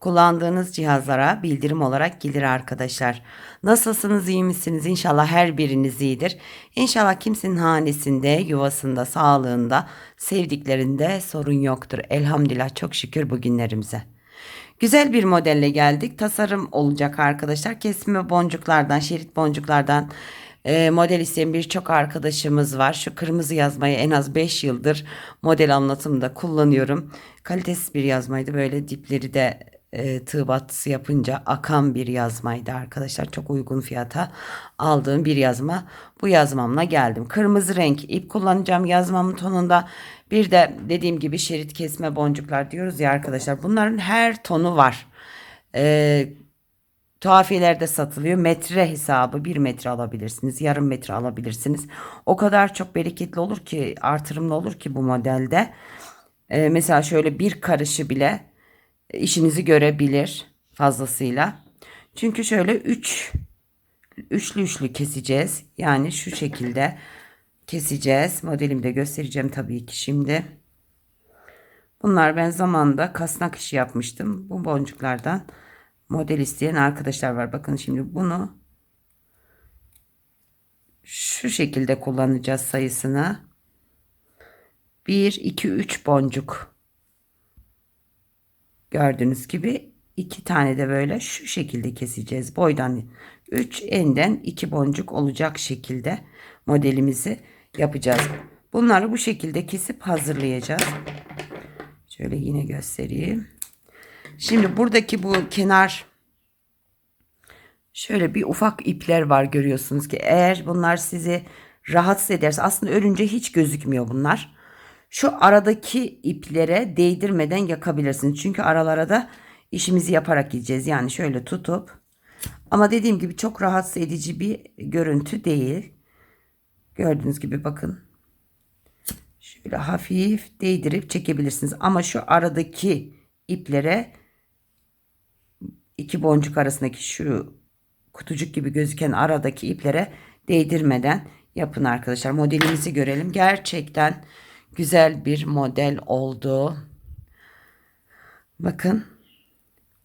Kullandığınız cihazlara bildirim olarak gelir arkadaşlar. Nasılsınız iyi misiniz? İnşallah her biriniz iyidir. İnşallah kimsenin hanesinde, yuvasında, sağlığında, sevdiklerinde sorun yoktur. Elhamdülillah çok şükür bugünlerimize. Güzel bir modelle geldik. Tasarım olacak arkadaşlar. Kesme boncuklardan, şerit boncuklardan e, model isteyen birçok arkadaşımız var. Şu kırmızı yazmayı en az 5 yıldır model anlatımında kullanıyorum. Kalitesiz bir yazmaydı. Böyle dipleri de e, yapınca akan bir yazmaydı arkadaşlar. Çok uygun fiyata aldığım bir yazma. Bu yazmamla geldim. Kırmızı renk ip kullanacağım yazmamın tonunda. Bir de dediğim gibi şerit kesme boncuklar diyoruz ya arkadaşlar. Bunların her tonu var. Ee, tuhafiyelerde satılıyor. Metre hesabı bir metre alabilirsiniz. Yarım metre alabilirsiniz. O kadar çok bereketli olur ki artırımlı olur ki bu modelde. Ee, mesela şöyle bir karışı bile işinizi görebilir fazlasıyla. Çünkü şöyle 3 üçlü üçlü keseceğiz. Yani şu şekilde keseceğiz. Modelimde göstereceğim tabii ki şimdi. Bunlar ben zamanında kasnak işi yapmıştım. Bu boncuklardan model isteyen arkadaşlar var. Bakın şimdi bunu şu şekilde kullanacağız sayısını. 1 2 3 boncuk Gördüğünüz gibi iki tane de böyle şu şekilde keseceğiz. Boydan 3 enden 2 boncuk olacak şekilde modelimizi yapacağız. Bunları bu şekilde kesip hazırlayacağız. Şöyle yine göstereyim. Şimdi buradaki bu kenar şöyle bir ufak ipler var görüyorsunuz ki eğer bunlar sizi rahatsız ederse aslında örünce hiç gözükmüyor bunlar. Şu aradaki iplere değdirmeden yakabilirsiniz. Çünkü aralara da işimizi yaparak gideceğiz. Yani şöyle tutup ama dediğim gibi çok rahatsız edici bir görüntü değil. Gördüğünüz gibi bakın. Şöyle hafif değdirip çekebilirsiniz. Ama şu aradaki iplere iki boncuk arasındaki şu kutucuk gibi gözüken aradaki iplere değdirmeden yapın arkadaşlar. Modelimizi görelim. Gerçekten güzel bir model oldu. Bakın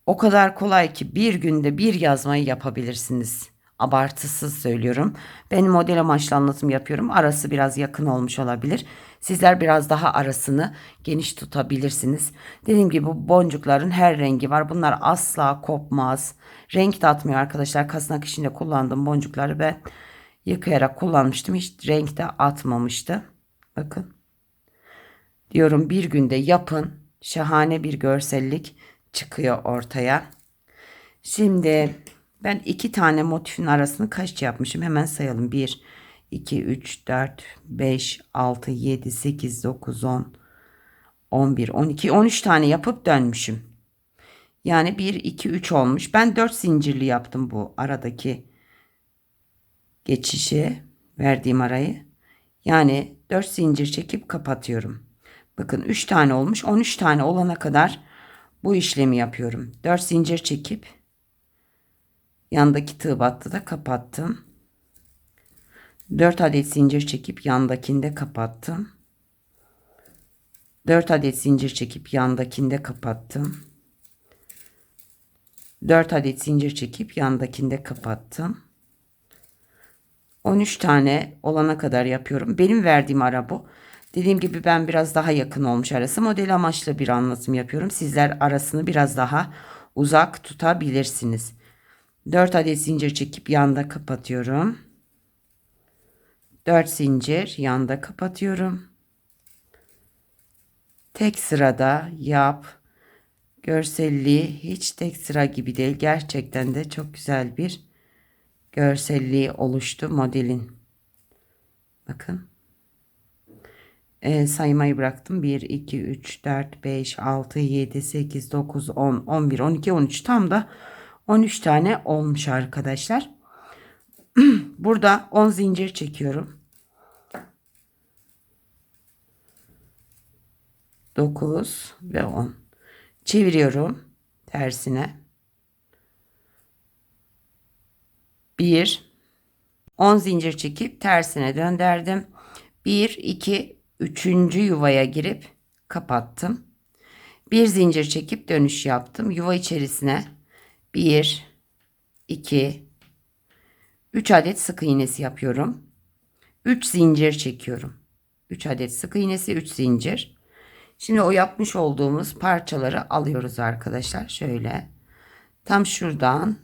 o kadar kolay ki bir günde bir yazmayı yapabilirsiniz. Abartısız söylüyorum. Ben model amaçlı anlatım yapıyorum. Arası biraz yakın olmuş olabilir. Sizler biraz daha arasını geniş tutabilirsiniz. Dediğim gibi boncukların her rengi var. Bunlar asla kopmaz. Renk de atmıyor arkadaşlar. Kasnak işinde kullandığım boncukları ben yıkayarak kullanmıştım. Hiç renk de atmamıştı. Bakın. Diyorum bir günde yapın. Şahane bir görsellik çıkıyor ortaya. Şimdi ben iki tane motifin arasını kaç yapmışım? Hemen sayalım. 1, 2, 3, 4, 5, 6, 7, 8, 9, 10, 11, 12, 13 tane yapıp dönmüşüm. Yani 1, 2, 3 olmuş. Ben 4 zincirli yaptım bu aradaki geçişi. Verdiğim arayı. Yani 4 zincir çekip kapatıyorum. Bakın 3 tane olmuş. 13 tane olana kadar bu işlemi yapıyorum. 4 zincir çekip yandaki tığ battı da kapattım. 4 adet zincir çekip yandakinde kapattım. 4 adet zincir çekip yandakinde kapattım. 4 adet zincir çekip yandakinde kapattım. 13 tane olana kadar yapıyorum. Benim verdiğim ara bu. Dediğim gibi ben biraz daha yakın olmuş arası. Model amaçlı bir anlatım yapıyorum. Sizler arasını biraz daha uzak tutabilirsiniz. 4 adet zincir çekip yanda kapatıyorum. 4 zincir yanda kapatıyorum. Tek sırada yap. Görselliği hiç tek sıra gibi değil. Gerçekten de çok güzel bir görselliği oluştu modelin. Bakın e, saymayı bıraktım. 1, 2, 3, 4, 5, 6, 7, 8, 9, 10, 11, 12, 13 tam da 13 tane olmuş arkadaşlar. Burada 10 zincir çekiyorum. 9 ve 10. Çeviriyorum tersine. 1 10 zincir çekip tersine döndürdüm. 1 2 3. yuvaya girip kapattım. Bir zincir çekip dönüş yaptım. Yuva içerisine 1 2 3 adet sık iğnesi yapıyorum. 3 zincir çekiyorum. 3 adet sık iğnesi 3 zincir. Şimdi o yapmış olduğumuz parçaları alıyoruz arkadaşlar. Şöyle tam şuradan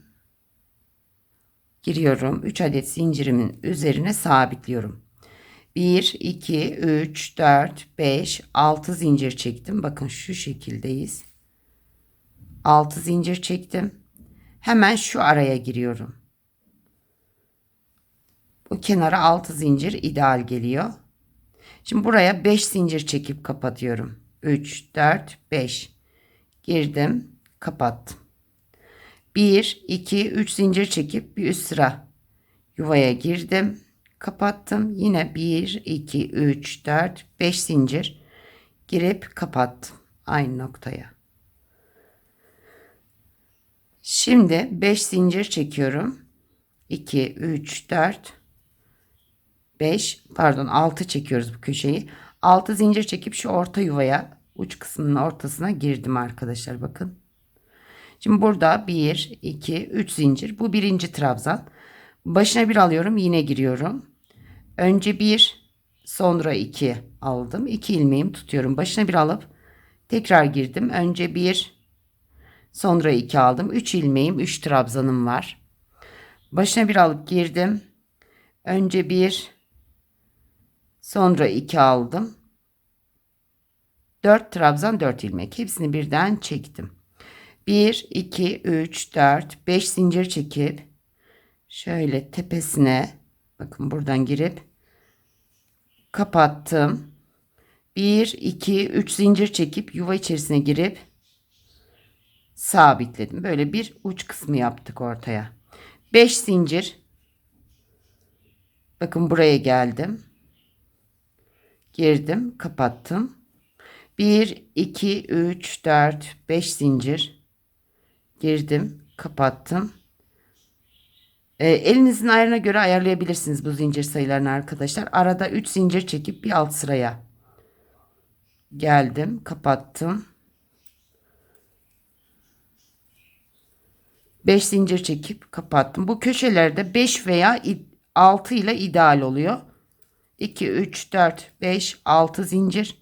giriyorum. 3 adet zincirimin üzerine sabitliyorum. 1, 2, 3, 4, 5, 6 zincir çektim. Bakın şu şekildeyiz. 6 zincir çektim. Hemen şu araya giriyorum. Bu kenara 6 zincir ideal geliyor. Şimdi buraya 5 zincir çekip kapatıyorum. 3, 4, 5. Girdim, kapattım. 1, 2, 3 zincir çekip bir üst sıra yuvaya girdim, kapattım. Yine 1, 2, 3, 4, 5 zincir girip kapattım. Aynı noktaya. Şimdi 5 zincir çekiyorum. 2, 3, 4, 5 pardon 6 çekiyoruz bu köşeyi. 6 zincir çekip şu orta yuvaya uç kısmının ortasına girdim arkadaşlar bakın. Şimdi burada 1 2 3 zincir bu birinci trabzan. Başına bir alıyorum yine giriyorum. Önce 1 sonra 2 aldım. 2 ilmeğimi tutuyorum. Başına bir alıp tekrar girdim. Önce 1 sonra 2 aldım. 3 ilmeğim 3 trabzanım var. Başına bir alıp girdim. Önce 1 Sonra 2 aldım. 4 trabzan 4 ilmek. Hepsini birden çektim. 1, 2, 3, 4, 5 zincir çekip şöyle tepesine bakın buradan girip kapattım. 1, 2, 3 zincir çekip yuva içerisine girip sabitledim. Böyle bir uç kısmı yaptık ortaya. 5 zincir. Bakın buraya geldim girdim kapattım 1 2 3 4 5 zincir girdim kapattım e, elinizin ayarına göre ayarlayabilirsiniz bu zincir sayılarını arkadaşlar. Arada 3 zincir çekip bir alt sıraya geldim kapattım. 5 zincir çekip kapattım. Bu köşelerde 5 veya 6 ile ideal oluyor. 2, 3, 4, 5, 6 zincir.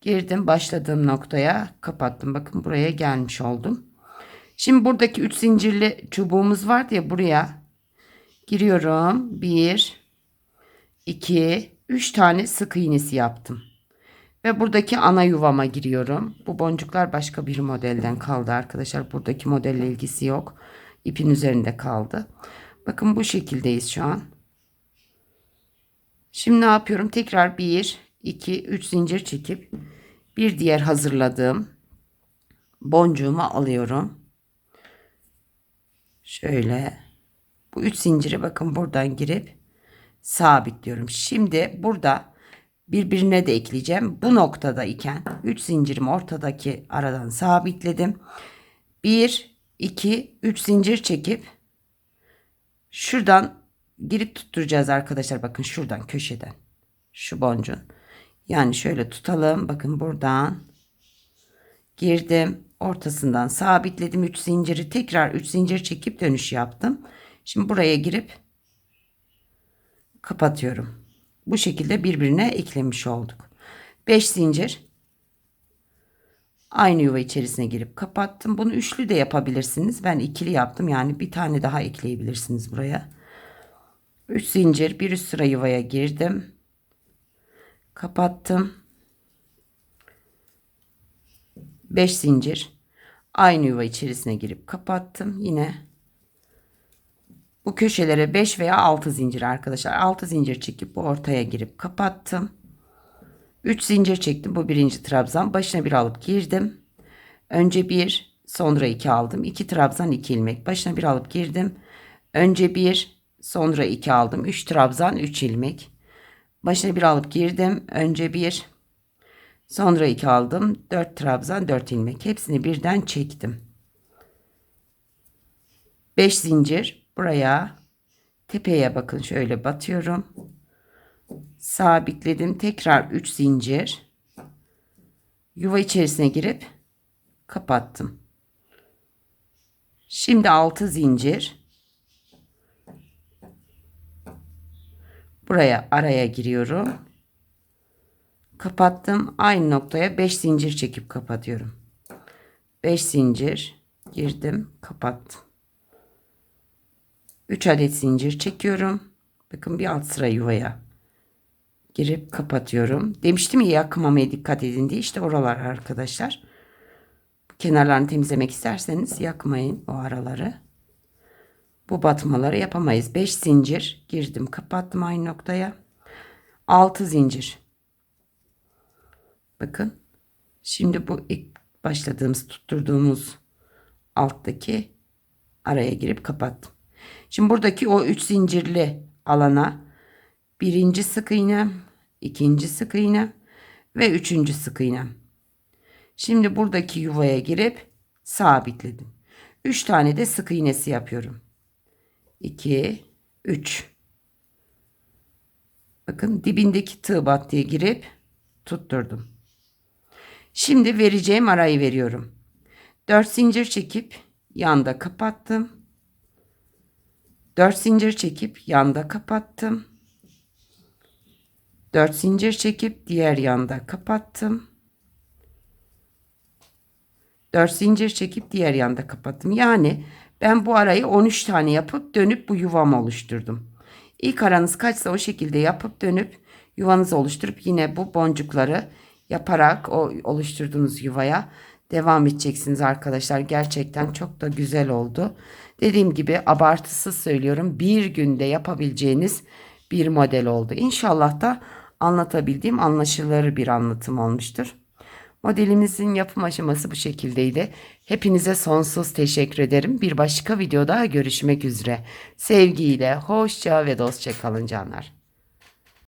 Girdim başladığım noktaya kapattım. Bakın buraya gelmiş oldum. Şimdi buradaki 3 zincirli çubuğumuz vardı ya buraya giriyorum. 1, 2, 3 tane sık iğnesi yaptım. Ve buradaki ana yuvama giriyorum. Bu boncuklar başka bir modelden kaldı arkadaşlar. Buradaki modelle ilgisi yok. İpin üzerinde kaldı. Bakın bu şekildeyiz şu an. Şimdi ne yapıyorum? Tekrar 1, 2, 3 zincir çekip bir diğer hazırladığım boncuğumu alıyorum. Şöyle bu 3 zinciri bakın buradan girip sabitliyorum. Şimdi burada birbirine de ekleyeceğim. Bu noktada iken 3 zincirimi ortadaki aradan sabitledim. 1 2 3 zincir çekip şuradan girip tutturacağız arkadaşlar. Bakın şuradan köşeden. Şu boncuğun. Yani şöyle tutalım. Bakın buradan girdim. Ortasından sabitledim 3 zinciri. Tekrar 3 zincir çekip dönüş yaptım. Şimdi buraya girip kapatıyorum. Bu şekilde birbirine eklemiş olduk. 5 zincir. Aynı yuva içerisine girip kapattım. Bunu üçlü de yapabilirsiniz. Ben ikili yaptım. Yani bir tane daha ekleyebilirsiniz buraya. 3 zincir bir üst sıra yuvaya girdim. Kapattım. 5 zincir aynı yuva içerisine girip kapattım. Yine bu köşelere 5 veya 6 zincir arkadaşlar. 6 zincir çekip bu ortaya girip kapattım. 3 zincir çektim. Bu birinci trabzan. Başına bir alıp girdim. Önce bir sonra iki aldım. 2 trabzan 2 ilmek. Başına bir alıp girdim. Önce bir Sonra 2 aldım. 3 trabzan 3 ilmek. Başına bir alıp girdim. Önce 1. Sonra 2 aldım. 4 trabzan 4 ilmek. Hepsini birden çektim. 5 zincir buraya tepeye bakın şöyle batıyorum. Sabitledim. Tekrar 3 zincir. Yuva içerisine girip kapattım. Şimdi 6 zincir. Buraya araya giriyorum. Kapattım. Aynı noktaya 5 zincir çekip kapatıyorum. 5 zincir girdim, kapattım. 3 adet zincir çekiyorum. Bakın bir alt sıra yuvaya girip kapatıyorum. Demiştim ya yakmamaya dikkat edin diye. İşte oralar arkadaşlar. Kenarlarını temizlemek isterseniz yakmayın o araları. Bu batmaları yapamayız. 5 zincir girdim, kapattım aynı noktaya. 6 zincir. Bakın. Şimdi bu ilk başladığımız tutturduğumuz alttaki araya girip kapattım. Şimdi buradaki o 3 zincirli alana birinci sık iğnem, ikinci sık iğnem ve üçüncü sık iğnem. Şimdi buradaki yuvaya girip sabitledim. 3 tane de sık iğnesi yapıyorum. 2 3 Bakın dibindeki tığ battıya girip tutturdum. Şimdi vereceğim arayı veriyorum. 4 zincir çekip yanda kapattım. 4 zincir çekip yanda kapattım. 4 zincir çekip diğer yanda kapattım. 4 zincir çekip diğer yanda kapattım. Yani ben bu arayı 13 tane yapıp dönüp bu yuvamı oluşturdum. İlk aranız kaçsa o şekilde yapıp dönüp yuvanızı oluşturup yine bu boncukları yaparak o oluşturduğunuz yuvaya devam edeceksiniz arkadaşlar. Gerçekten çok da güzel oldu. Dediğim gibi abartısız söylüyorum. Bir günde yapabileceğiniz bir model oldu. İnşallah da anlatabildiğim anlaşılır bir anlatım olmuştur. Modelimizin yapım aşaması bu şekildeydi. Hepinize sonsuz teşekkür ederim. Bir başka videoda görüşmek üzere. Sevgiyle, hoşça ve dostça kalın canlar.